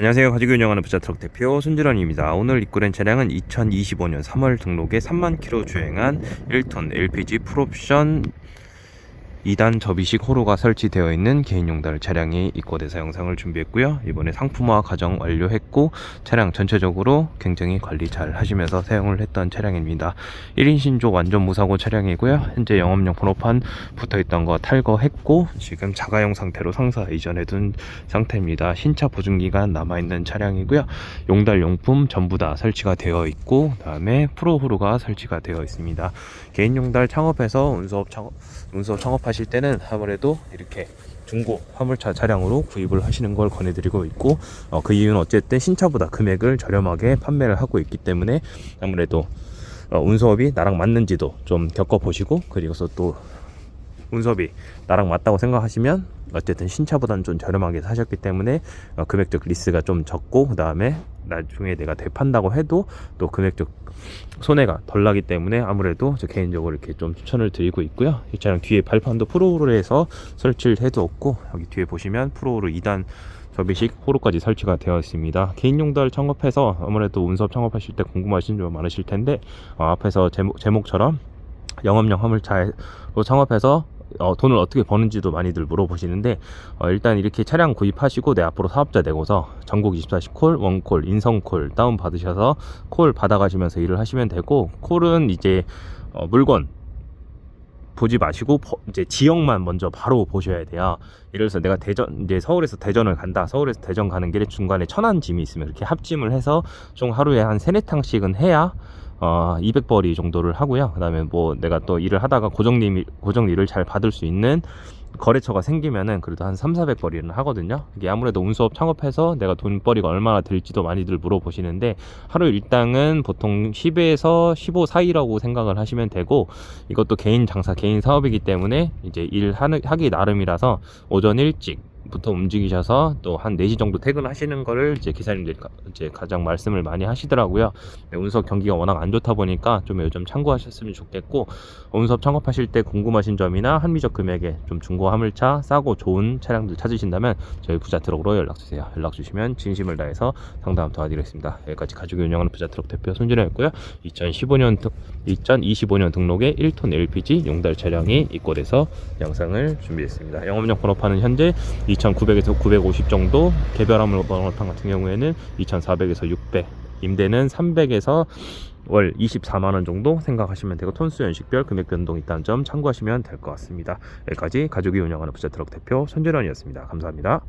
안녕하세요. 가지고 운영하는 부자트럭 대표 손지런입니다. 오늘 입고된 차량은 2025년 3월 등록에 3만 킬로 주행한 1톤 LPG 풀옵션 2단 접이식 호루가 설치되어 있는 개인용 달 차량이 입고돼서 영상을 준비했고요. 이번에 상품화 과정 완료했고 차량 전체적으로 굉장히 관리 잘 하시면서 사용을 했던 차량입니다. 1인 신조 완전 무사고 차량이고요. 현재 영업용 번호판 붙어있던 거 탈거했고 지금 자가용 상태로 상사 이전해 둔 상태입니다. 신차 보증 기간 남아있는 차량이고요. 용달 용품 전부 다 설치가 되어 있고 그다음에 프로 호루가 설치가 되어 있습니다. 개인 용달 창업해서 운수업 창업 운수업 창업하 실 때는 아무래도 이렇게 중고 화물차 차량으로 구입을 하시는 걸 권해드리고 있고 어, 그 이유는 어쨌든 신차보다 금액을 저렴하게 판매를 하고 있기 때문에 아무래도 어, 운수업이 나랑 맞는지도 좀 겪어보시고 그리고서 또 운수업이 나랑 맞다고 생각하시면 어쨌든 신차보다는 좀 저렴하게 사셨기 때문에 어, 금액적 리스가 좀 적고 그 다음에 나중에 내가 되판다고 해도 또 금액적 손해가 덜 나기 때문에 아무래도 저 개인적으로 이렇게 좀 추천을 드리고 있고요. 이 차량 뒤에 발판도 프로로 해서 설치를 해두었고 여기 뒤에 보시면 프로로 2단 접이식 호루까지 설치가 되어 있습니다. 개인용달 창업해서 아무래도 운수업 창업하실 때 궁금하신 점 많으실 텐데 어, 앞에서 제목, 제목처럼 영업용 화물차로 창업해서 어, 돈을 어떻게 버는지도 많이들 물어보시는데 어, 일단 이렇게 차량 구입하시고 내 앞으로 사업자 되고서 전국 24시 콜, 원콜, 인성콜 다운 받으셔서 콜 받아가시면서 일을 하시면 되고 콜은 이제 어, 물건 보지 마시고 버- 이제 지역만 먼저 바로 보셔야 돼요. 예를 들어서 내가 대전 이제 서울에서 대전을 간다. 서울에서 대전 가는 길에 중간에 천안 짐이 있으면 이렇게 합짐을 해서 총 하루에 한 세네 탕씩은 해야 어 200벌이 정도를 하고요. 그다음에 뭐 내가 또 일을 하다가 고정 일 고정 일을 잘 받을 수 있는 거래처가 생기면은 그래도 한 3, 400벌이는 하거든요. 이게 아무래도 운수업 창업해서 내가 돈벌이가 얼마나 들지도 많이들 물어보시는데 하루 일당은 보통 10에서 15 사이라고 생각을 하시면 되고 이것도 개인 장사, 개인 사업이기 때문에 이제 일 하는, 하기 나름이라서 오전 일찍 부터 움직이셔서 또 한 4시 정도 퇴근하시는 거를 이제 기사님들이 가- 이제 가장 말씀을 많이 하시더라고요. 네, 운석 경기가 워낙 안 좋다 보니까 좀 요즘 참고하셨으면 좋겠고 운석 창업하실 때 궁금하신 점이나 합리적 금액에 좀 중고 화물차 싸고 좋은 차량들 찾으신다면 저희 부자 트럭으로 연락 주세요. 연락 주시면 진심을 다해서 상담 도와드리겠습니다. 여기까지 가족이 운영하는 부자 트럭 대표 손진호였고요. 2015년 2025년 등록의 1톤 LPG 용달 차량이 입고돼서 영상을 준비했습니다. 영업용 번호판은 현재 2,900에서 950 정도, 개별 화물 번호판 같은 경우에는 2,400에서 600, 임대는 300에서 월 24만 원 정도 생각하시면 되고 톤수 연식별 금액 변동 있다는 점 참고하시면 될 것 같습니다. 여기까지 가족이 운영하는 부자 트럭 대표 손재련이었습니다. 감사합니다.